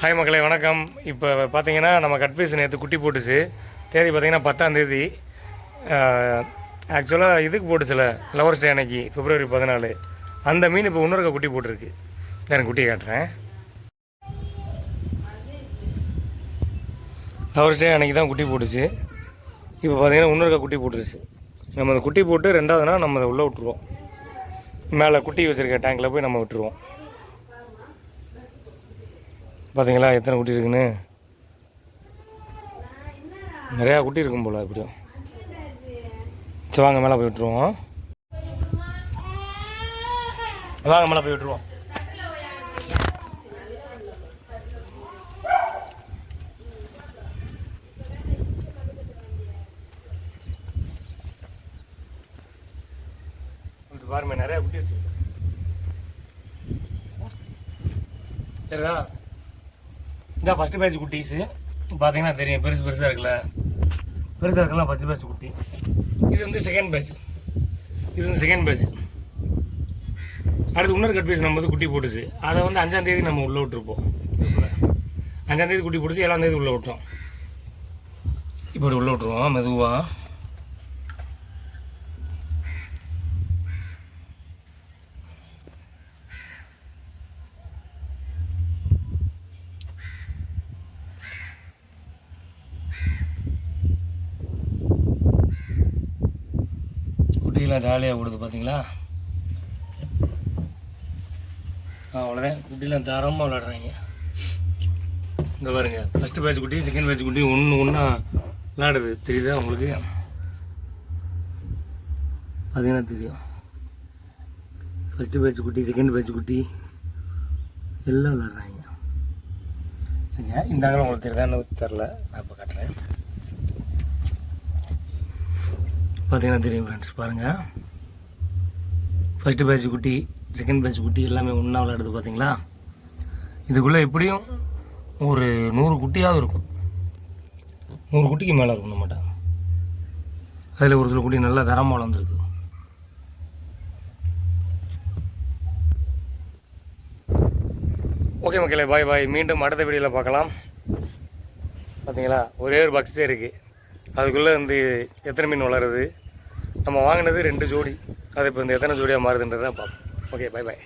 Hi மக்களே வணக்கம். இப்போ பார்த்தீங்கன்னா நம்ம கட்பீஸ் நேற்று குட்டி போட்டுச்சு. தேதி பார்த்தீங்கன்னா பத்தாம் தேதி. ஆக்சுவலாக இதுக்கு போட்டுச்சுல லவர்ஸ் டே அன்னைக்கு பிப்ரவரி பதினாலு. அந்த மீன் இப்போ இன்னொருக்க குட்டி போட்டிருக்கு. நான் குட்டியை காட்டுறேன். லவர்ஸ் டே அன்னைக்கு தான் குட்டி போட்டுச்சு. இப்போ பார்த்தீங்கன்னா இன்னொருக்க குட்டி போட்டுருச்சு. நம்ம அந்த குட்டி போட்டு ரெண்டாவது நாள் நம்ம அதை உள்ளே விட்ருவோம் மேலே குட்டி வச்சுருக்க டேங்கில் போய் நம்ம விட்டுருவோம். பார்த்தீங்களா எத்தனை குட்டி இருக்குன்னு? நிறையா குட்டி இருக்கும் போல் எப்படியும் சரி வாங்க மேலே போய் விட்டுருவோம். வாங்க மேலே போய் விட்டுருவோம். பாருமே நிறையா குட்டி வச்சிருக்கு. சரிதா? இந்த ஃபஸ்ட்டு பேட்ச் குட்டீஸு. பார்த்தீங்கன்னா தெரியும் பெருசு பெருசாக இருக்குல்ல. பெருசாக இருக்கலாம் ஃபஸ்ட்டு பேட்ச் குட்டி. இது வந்து செகண்ட் பேட்ச் இது வந்து செகண்ட் பேட்ச் அடுத்து இன்னொரு கட் பீஸ் நம்ம வந்து குட்டி போட்டுச்சு. அதை வந்து அஞ்சாந்தேதி நம்ம உள்ளே விட்டுருப்போம். அஞ்சாந்தேதி குட்டி போட்டுச்சு ஏழாந்தேதி உள்ளே விட்டோம். இப்படி உள்ளே விட்டுருவோம் மெதுவாக குட்டிலாம் ஜாலியாக ஓடுது பார்த்தீங்களா அவ்வளோதான் குட்டிலாம் தரமாக விளாடுறாங்க இந்த பாருங்க. ஃபஸ்ட்டு பேட்ச் குட்டி செகண்ட் பேட்ச் குட்டி ஒன்று ஒன்றா விளாடுது தெரியுதா உங்களுக்கு? பார்த்தீங்கன்னா தெரியும். ஃபஸ்ட்டு பேட்ச் குட்டி செகண்ட் பேட்ச் குட்டி எல்லாம் விளாடுறாங்க இந்த அங்கே உங்களுக்கு தெரியுதான்னு தெரில நான் இப்போ காட்டுறேன். பார்த்தீங்கன்னா தெரியும் ஃப்ரெண்ட்ஸ் பாருங்கள் ஃபஸ்ட்டு பேட்ச் குட்டி செகண்ட் பேட்ச் குட்டி எல்லாமே ஒன்றா விளையாடுது பார்த்தீங்களா இதுக்குள்ளே எப்படியும் ஒரு நூறு குட்டியாவது இருக்கும். நூறு குட்டிக்கு மேலே இருக்கும் நம்மகிட்ட அதில் ஒரு சில குட்டி நல்லா தரமாக வளர்ந்துருக்கு. ஓகே மக்களே பாய் பாய் மீண்டும் அடுத்த வீடியோவில் பார்க்கலாம். பார்த்தீங்களா ஒரே ஒரு பக்ஸே இருக்குது அதுக்குள்ளே வந்து எத்தனை மீன் வளருது? நம்ம வாங்கினது ரெண்டு ஜோடி. அது இப்போ இந்த எத்தனை ஜோடியாக மாறுதுன்றதை பார்ப்போம். Okay bye bye